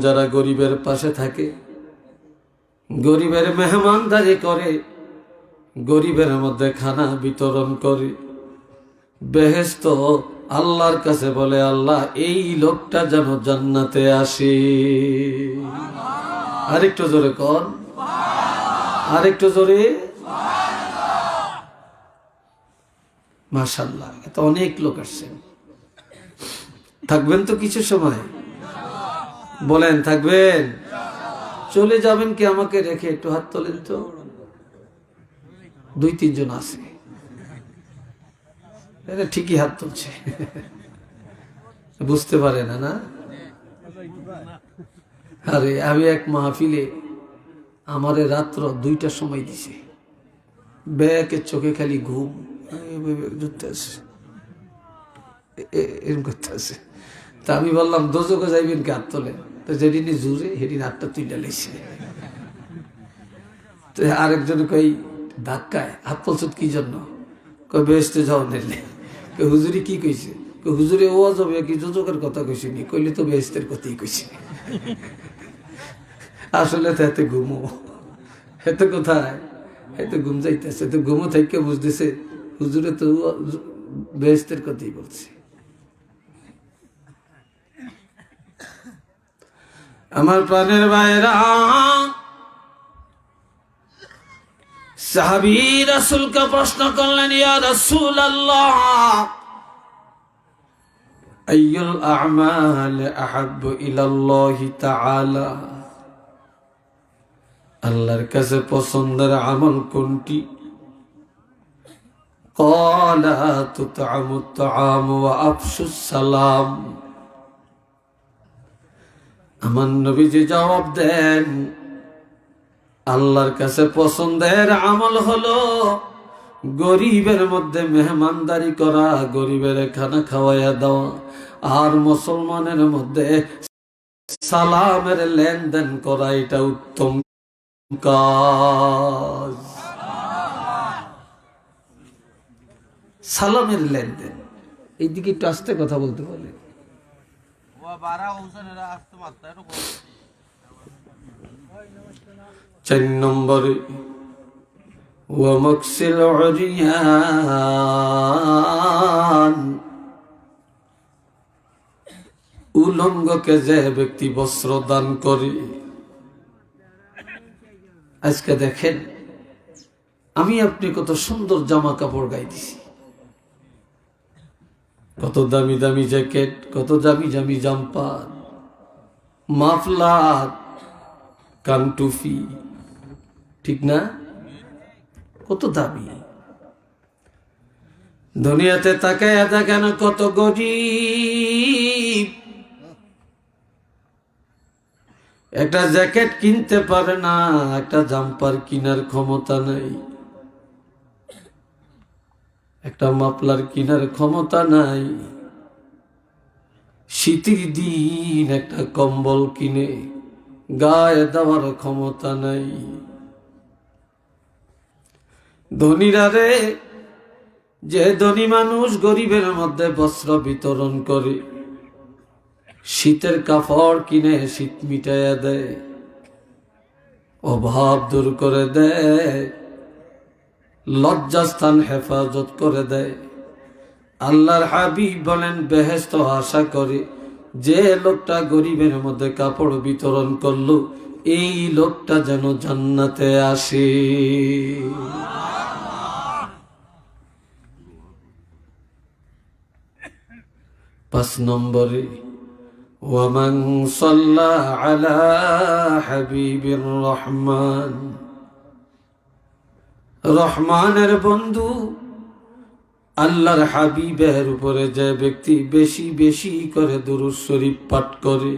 যারা গরিবের পাশে থাকে, গরিবের মেহমানদারি করে, গরিবের মধ্যে খানা বিতরণ করে বেহেস্ত আল্লাহর কাছে বলে, আল্লাহ, এই লোকটা যেন জান্নাতে আসে। আরেকটু জোরে কর আরেকটু জোরে। মাশাল্লাহ এত অনেক লোক আসছেন। থাকবেন তো কিছু সময়। বলেন, থাকবেন? চলে যাবেন কি আমাকে রেখে? একটু হাত তোলেন তো। দুই, তিনজন আছে। ঠিকই হাত তুলছে। বুঝতে পারে না না? আরে, আমি এক মাহফিলে আমারে রাত্র দুইটার সময় দিছে। ব্যাকের চোখে খালি ঘুম। এরকম করতে আছে। তা আমি বললাম দোজকে যাইবেন কি হাত তোলেন? তো যেদিনই জুড়ে সেদিন হাতটা তুই ডালেছে তো আরেকজন কই ধাক্কায়, হাত তুলছত কি জন্য? কই বেসতে যাও নিলে। কই হুজুরি কি কইছে? কই হুজুরে ও যাবে কি যোজকের কথা কইছে নি? কইলে তো বেহেস্তের কথাই কইছে। আসলে তো এতে ঘুমো। এতে কোথায়? এতে ঘুম যাইতেছে। তো ঘুমো থেকে বুঝতেছে, হুজুরে তো বেহেস্তের কথাই বলছে। আমার প্রাণের বাইরা সাহাবি রাসুলকে প্রশ্ন করলেন ইয়া রাসূল আল্লাহ আইয়ুল আ'মাল আহাব্বু ইলাল্লাহি তাআলা আল্লাহর কাছে পছন্দের আমল কোনটি قال تطعم الطعام وأفشو السلام আমার নবীজি জবাব দেন, আল্লাহর কাছে পছন্দের আমল হলো গরিবের মধ্যে মেহমানদারি করা, গরিবের খানা খাওয়াইয়া দেওয়া, আর মুসলমানের মধ্যে সালামের লেনদেন করা, এটা উত্তম কাজ। সালামের লেনদেন। এইদিকে একটু আস্তে কথা বলতে বলে চার উলঙ্গকে যে ব্যক্তি বস্ত্র দান করে, আজকে দেখেন, আমি আপনি কত সুন্দর জামা কাপড় গাই দিছি কত দামি দামি জ্যাকেট, কত দামি দামি জাম্পার মাফলার কানটুফি ঠিক না? কত দামি। দুনিয়াতে তাকায় দেখেন কত গরিব। একটা জ্যাকেট কিনতে পারে না, একটা জাম্পার কিনার ক্ষমতা নাই। একটা মাপলার কিনার ক্ষমতা নাই। শীতের দিন একটা কম্বল কিনে গায়ে দেওয়ার ক্ষমতা নাই। ধনীরা রে, যে ধনী মানুষ গরিবের মধ্যে বস্ত্র বিতরণ করে, শীতের কাপড় কিনে শীত মিটাইয়া দেয়, অভাব দূর করে দেয়। লজ্জাস্থান হেফাজত করে দেয়। আল্লাহর হাবিব বলেন বেহেস্ত আশা করে যে লোকটা গরিবের মধ্যে কাপড় বিতরণ করল, এই লোকটা যেন জান্নাতে আসে। পাঁচ নম্বরে ওয়ামান সাল্লা আলা হাবিবির রহমান। রহমানের বন্ধু, আল্লাহর হাবিবের উপরে যে ব্যক্তি বেশি বেশি করে দুরুদ শরীফ পাঠ করে,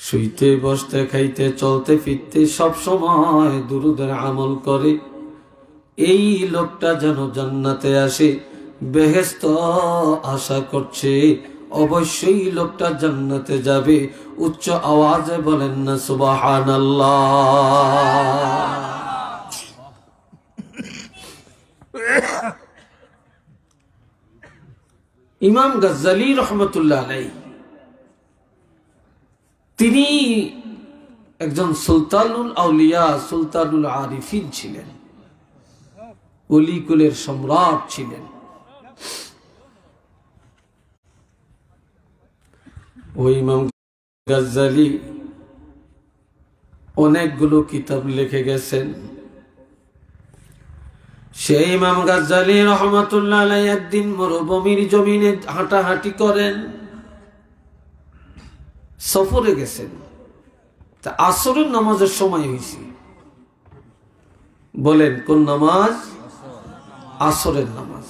শুইতে, বসতে, খাইতে, চলতে, ফিরতে, সব সময় দুরুদের আমল করে, এই লোকটা যেন জান্নাতে আসে বেহেস্ত আশা করছে অবশ্যই লোকটা জান্নাতে যাবে। উচ্চ আওয়াজে বলেন না সুবাহান ইমাম গজ্জালি রহমতুল্লাহ আলাই তিনি একজন সুলতানুল আউলিয়া, সুলতানুল আরিফিন ছিলেন। অলিকুলের সম্রাট ছিলেন। ওই ইমাম গাজ্জালি অনেকগুলো কিতাব লিখে গেছেন। সেই ইমাম গাজ্জালি রহমতুল্লাহ একদিন মরুভূমির জমিনে হাঁটাহাঁটি করেন, সফরে গেছেন। তা আসরের নামাজের সময় হয়েছে বলেন, কোন নামাজ? আসরের নামাজ।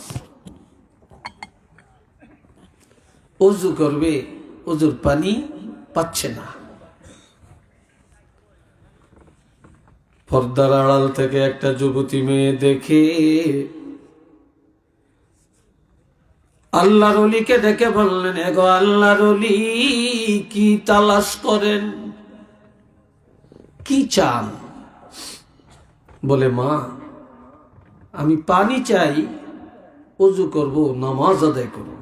অজু করবে অজুর পানি পাচ্ছে না। পর্দার আড়াল থেকে একটা যুবতী মেয়ে দেখে আল্লাহর অলিকে ডেকে বললেন এগো আল্লাহর অলি, কি তালাশ করেন? কি চান? বলে, মা, আমি পানি চাই অজু করব, নামাজ আদায় করব।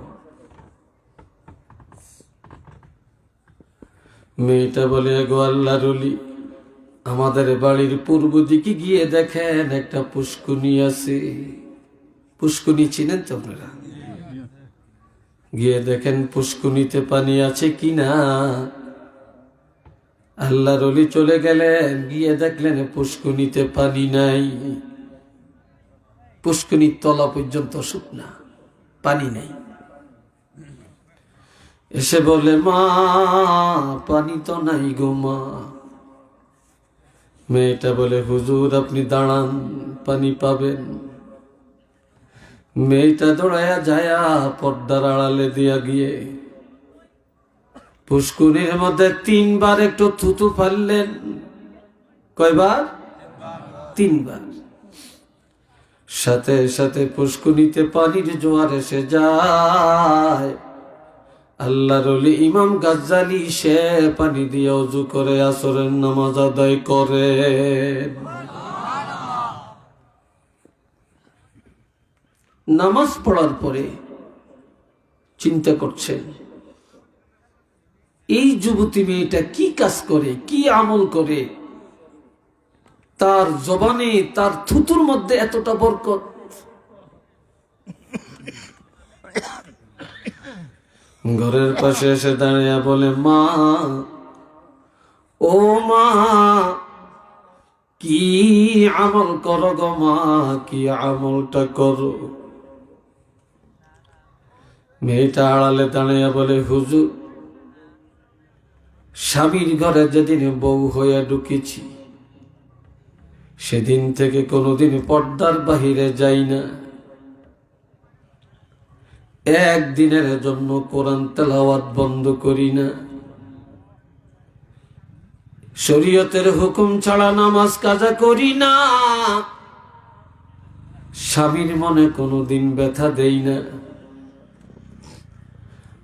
মেয়েটা বলে, গো আল্লাহর অলি আমাদের বাড়ির পূর্ব দিকে গিয়ে দেখেন একটা পুষ্কুনি আছে। পুষ্কুনি চিনেন তো আপনারা? গিয়ে দেখেন পুষ্কুনিতে পানি আছে কি না আল্লাহর অলি চলে গেলেন, গিয়ে দেখলেন পুষ্কুনিতে পানি নাই। পুষ্কুনির তলা পর্যন্ত শুকনা, পানি নাই। এসে বলে, মা, পানি তো নাই গো মা। মেয়েটা বলে, হুজুর, আপনি দাঁড়ান, পানি পাবেন। মেয়েটা দৌড়ায়া যায়া পর্দার আড়ালে দিয়া গিয়ে পুষ্কুনির মধ্যে তিনবার একটু থুতু ফাললেন। কয়বার? তিনবার। সাথে সাথে পুষ্কুনিতে পানির জোয়ার এসে যায়। ইমাম গাজ্জালি, সে পানি দিয়ে অজু করে আসরের নামাজ আদায় করে। নামাজ পড়ার পরে চিন্তা করছেন এই যুবতী মেয়েটা কি কাজ করে, কি আমল করে? তার জবানে, তার থুতুর মধ্যে এতটা বরকত ঘরের পাশে এসে দাঁড়িয়ে বলে, মা, ও মা, কি আমল করো গো মা, কি আমলটা করো? মেয়েটা আড়ালে দাঁড়িয়ে বলে, হুজুর, স্বামীর ঘরে যেদিন বউ হইয়া ঢুকেছি, সেদিন থেকে কোনোদিন পর্দার বাহিরে যাই না। একদিনের জন্য কোরআন তেলাওয়াত বন্ধ করি না। শরীয়তের হুকুম ছাড়া নামাজ কাজা করি না। স্বামীর মনে কোনোদিন ব্যথা দেই না।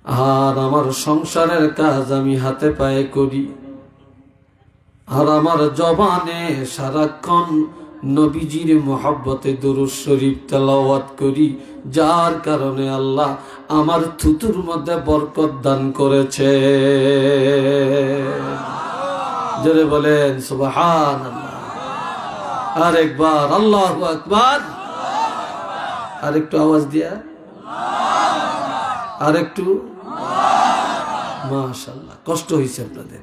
আর আমার সংসারের কাজ আমি হাতে পায়ে করি। আর আমার জবানে সারাক্ষণ নবীজির মোহাব্বতে দুরুজ শরীফ তেলাওয়াত করি, যার কারণে আল্লাহ আমার থুতুর মধ্যে বরকত দান করেছে। জোরে বলেন সুবহান আরেকবার, আল্লাহ আকবার। আরেকটু আওয়াজ দিয়া। আরেকটু। মাশাল্লাহ কষ্ট হয়েছে আপনাদের।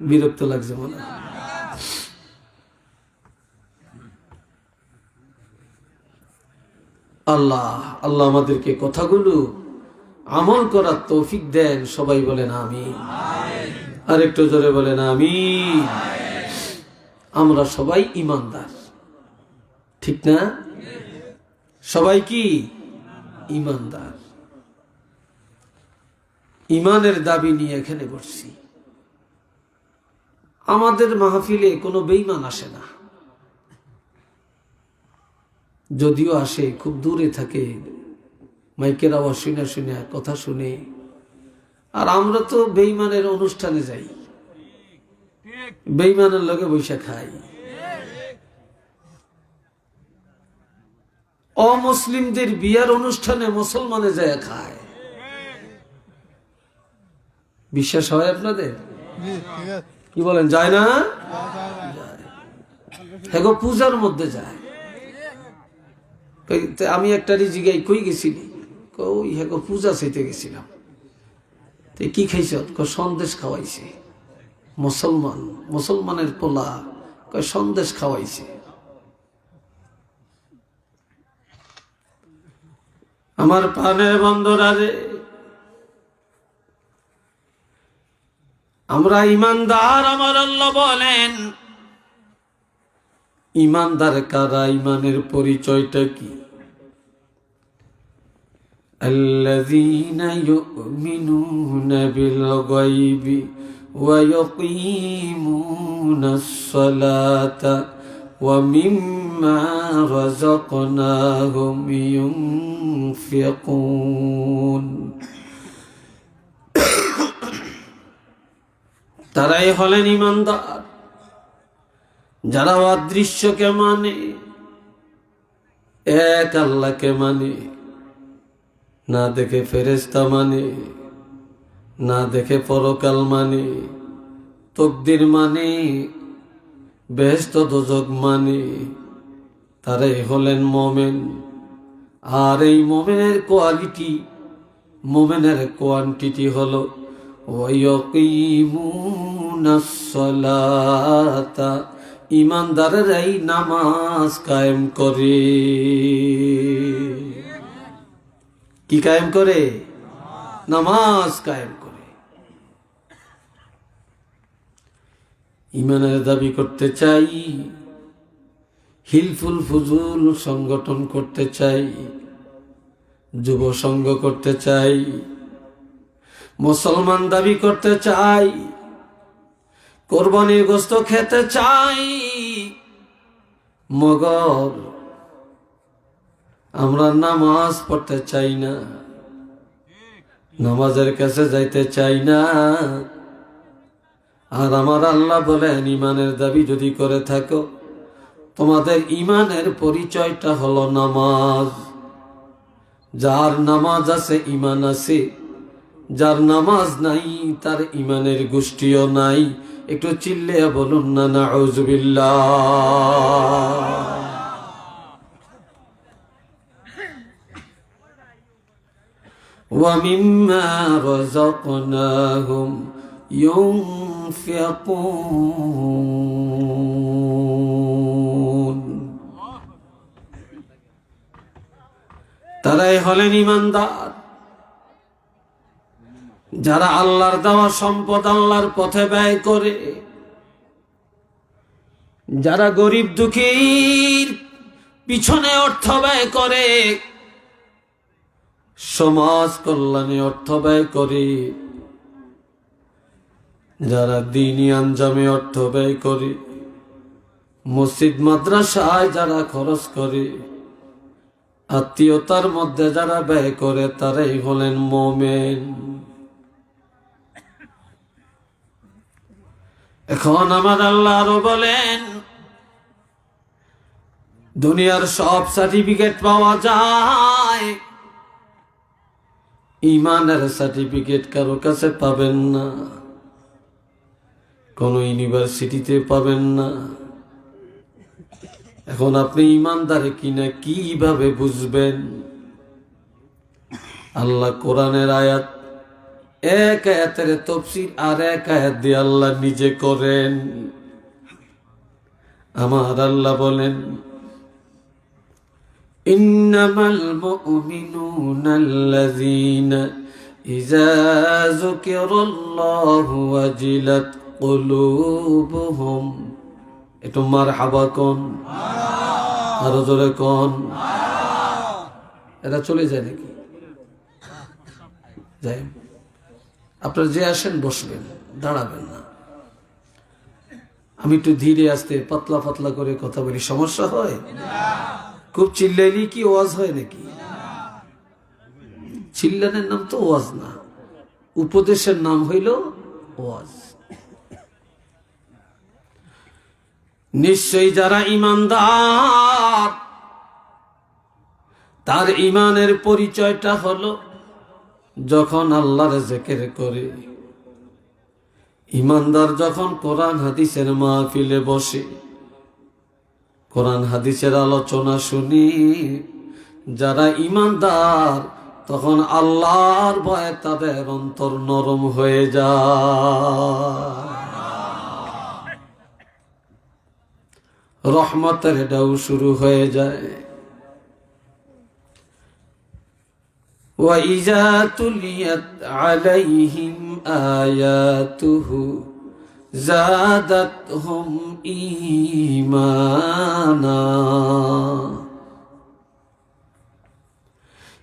বিরক্ত লাগছে মনে হয়। আল্লাহ আল্লাহ আমাদেরকে কথাগুলো আমল করার তৌফিক দেন। সবাই বলেন আমি আরেকটু জোরে বলেন আমি আমরা সবাই ইমানদার। ঠিক না? সবাই কি? ইমানদার। ইমানের দাবি নিয়ে এখানে বসছি। আমাদের মাহফিলে কোনো বেইমান আসে না। যদিও আসে খুব দূরে থাকে। মাইকের আওয়াজ শুনে শুনে কথা শুনে। আর আমরা তো বেইমানের অনুষ্ঠানে যাই। বেইমানের লগে বৈশা খাই। অমুসলিমদের বিয়ার অনুষ্ঠানে মুসলমানে যায় খায়। বিশ্বাস হয় আপনাদের? কি বলেন যায় না? হ্যাঁ পূজার মধ্যে যায়। আমি একটা জিগাই কই গেছিলি? হ্যাঁ পূজা চাইতে গেছিলাম। তে কি খাইছ? সন্দেশ খাওয়াইছে। মুসলমান, মুসলমানের পোলা, কয়, সন্দেশ খাওয়াইছে। আমার প্রাণের বন্ধুরা রে, আমরা ইমানদার, আমার আল্লাহ বলেন ইমানদার কারা ইমানের পরিচয়টা কি الذين يؤمنون بالغيب ويقيمون الصلاة ومما رزقناهم ينفقون তারাই হলেন ইমানদার যারা অদৃশ্যকে মানে এক আল্লাহকে মানে না দেখে ফেরেস্তা মানে না দেখে পরকাল মানে তকদির মানে বেহস্ত দোজক মানে তারাই হলেন মোমেন। আর এই মোমেনের কোয়ালিটি, মোমেনের কোয়ান্টিটি হলো ওয়াকিমুনাসসালাতা ইমানদারেরাই নামাজ কায়েম করে। কি কায়েম করে? নামাজ কায়েম করে। ইমানের দাবি করতে চাই, হিলফুল ফুজুল সংগঠন করতে চাই, যুব সংঘ করতে চাই, মুসলমান দাবি করতে চাই কোরবানির গোস্ত খেতে চাই। মগর, আমরা নামাজ পড়তে চাই না। নামাজের কাছে যাইতে চাই না। আর আমার আল্লাহ বলেন, ইমানের দাবি যদি করে থাকো, তোমাদের ইমানের পরিচয়টা হলো নামাজ। যার নামাজ আছে, ইমান আছে। যার নামাজ নাই, তার ইমানের গোষ্ঠীও নাই। একটু চিল্লে বলুন না না ومما رزقناهم ينفقون তারাই হলেন ইমানদার যারা আল্লাহর দেওয়া সম্পদ আল্লাহর পথে ব্যয় করে, যারা গরিব দুঃখীর পিছনে অর্থ ব্যয় করে, সমাজ কল্যাণে অর্থ ব্যয় করে, যারা দিনই আঞ্জামে অর্থ ব্যয় করে, মসজিদ, মাদ্রাসায় যারা খরচ করে, আত্মীয়তার মধ্যে যারা ব্যয় করে, তারাই হলেন মোমেন। এখন আমার আল্লাহ আরও বলেন, দুনিয়ার সব সার্টিফিকেট পাওয়া যায়। ইমানের সার্টিফিকেট কারও কাছে পাবেন না। কোন ইউনিভার্সিটিতে পাবেন না। এখন আপনি ইমানদারে কিনা কীভাবে বুঝবেন? আল্লাহ কোরআনের আয়াত এক আয়াতের তফসির আর এক আয়াত দিয়ে আল্লাহ নিজে করেন। আমার আল্লাহ বলেন, ইন্নামাল মুমিনুনা আল্লাযীনা ইযা যুকিরাল্লাহু ওয়াজিলাত কুলুবুহুম। একটু মারহাবা কোন। আরও জোরে কোন। এরা চলে যায় নাকি? যাই আপনারা যে আসেন, বসবেন, দাঁড়াবেন না। আমি একটু ধীরে আসতে, পাতলা পাতলা করে কথা বলি, সমস্যা হয়? খুব চিল্লাইলি কি ওয়াজ হয় নাকি? চিল্লানের নাম তো ওয়াজ না, উপদেশের নাম হইল ওয়াজ। নিশ্চয়ই যারা ইমানদার, তার ইমানের পরিচয়টা হলো যখন আল্লাহর জেকের করে, ইমানদার যখন কোরআন হাদিসের মাহফিলে বসে, কোরআন হাদিসের আলোচনা শুনি, যারা ইমানদার তখন আল্লাহর ভয়ে তাদের অন্তর নরম হয়ে যায়। রহমতের এটাও শুরু হয়ে যায়। وإذا تليت عليهم آياته زادتهم إيمانا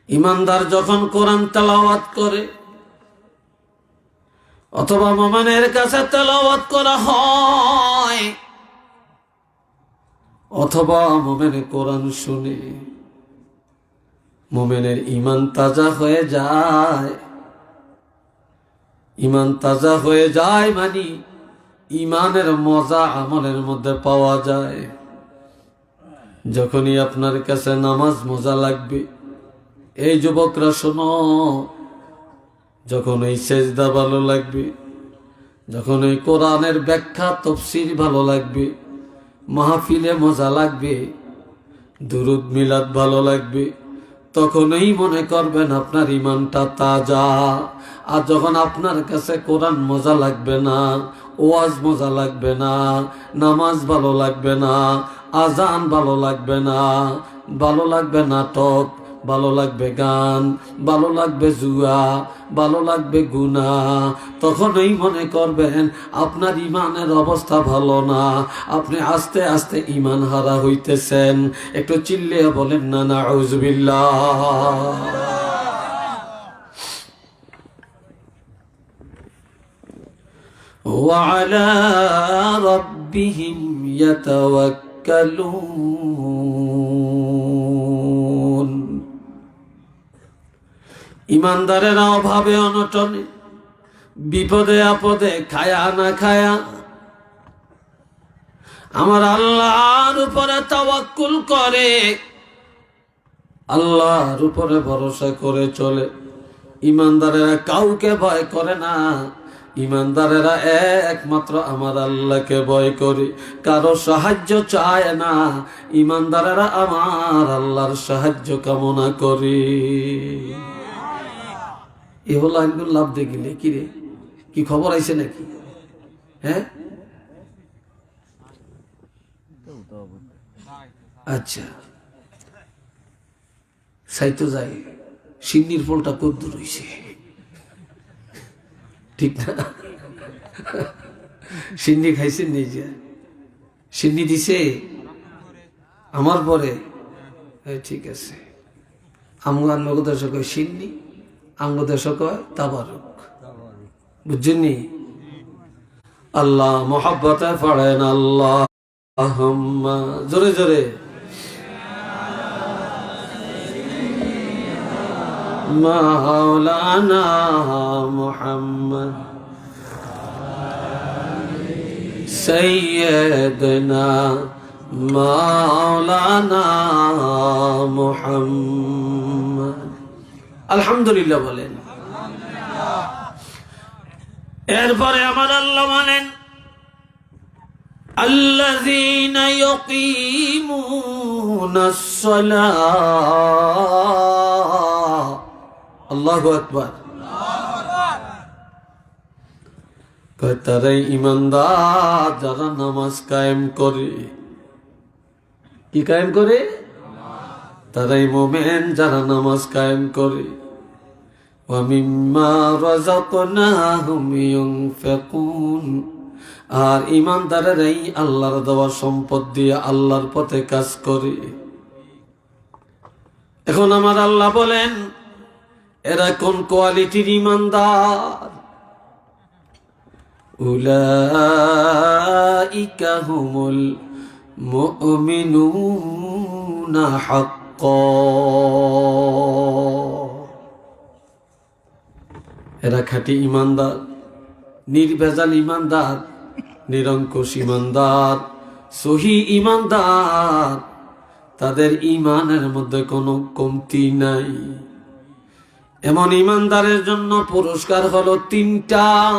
ইমানদার যখন কোরআন তেলাওয়াত করে অথবা মোমেনের কাছে তেলাওয়াত করা হয় অথবা মোমেনে কোরআন শুনে মোমেনের ইমান তাজা হয়ে যায়। ইমান তাজা হয়ে যায় মানে ইমানের মজা আমলের মধ্যে পাওয়া যায়। যখনই আপনার কাছে নামাজ মজা লাগবে, এই যুবকরা শোনো যখন এই সেজদা ভালো লাগবে যখন এই কোরআনের ব্যাখ্যা, তফসির ভালো লাগবে, মাহফিলে মজা লাগবে, দুরুদ মিলাদ ভালো লাগবে তখনই মনে করবেন আপনার ইমানটা তাজা। আর যখন আপনার কাছে কোরআন মজা লাগবে না, ওয়াজ মজা লাগবে না, নামাজ ভালো লাগবে না আজান ভালো লাগবে না, ভালো লাগবে নাটক ভালো লাগবে গান ভালো লাগবে জুয়া ভালো লাগবে গুনা তখনই মনে করবেন আপনার ইমানের অবস্থা ভালো না আপনি আস্তে আস্তে ইমান হারা হইতেছেন একটু চিল্লিয়ে বলেন না না وعلى ربهم يتوكلون ইমানদারেরা অভাবে অনটনে, বিপদে আপদে খায়া না খায়া। আমার আল্লাহর উপরে তাওয়াক্কুল করে, আল্লাহর উপরে ভরসা করে চলে। ইমানদারেরা কাউকে ভয় করে না, ইমানদারেরা একমাত্র আমার আল্লাহকে ভয় করে। কারও সাহায্য চায় না, ইমানদারেরা আমার আল্লাহর সাহায্য কামনা করে। এ হলো একদম লাভ দেখিলে কি রে। কি খবর আইছে নাকি? হ্যাঁ? আচ্ছা। সাইতো যাই, সিন্নির ফলটা কদ্দুর হইছে? ঠিক না? সিন্নি খাইছেন নিজে সিন্নি দিছে? আমার পরে? এই ঠিক আছে। আমার নগদ কয় সিন্নি? আঙ্গ দেশ কয় তাবারক। বুঝছেননি? আল্লাহ মোহাব্বতে পড়েন আল্লাহ জোরে জোরে। মাওলানা মোহাম্মদ সৈয়দনা মাওলানা মোহাম্মদ। আলহামদুলিল্লাহ বলেন এরপরে আমার আল্লাহ বলেন الذين يقيمون الصلاة الله أكبر তারাই ইমানদার যারা নামাজ কায়েম করে কি কায়েম করে তারাই মোমেন যারা নামাজ কায়েম করে। আর ইমানদারেরাই আল্লাহর দেওয়া সম্পদ দিয়ে আল্লাহর পথে কাজ করে। এখন আমার আল্লাহ বলেন, এরা কোন কোয়ালিটির ইমানদার উলাইকা হুমুল মুমিনুনা হক এরা খাঁটি ইমানদার, নির্ভেজাল ইমানদার, নিরঙ্কুশ ইমানদার, সহি ইমানদার। তাদের ইমানের মধ্যে কোনো কমতি নাই। এমন ইমানদারের জন্য পুরস্কার হলো তিনটা।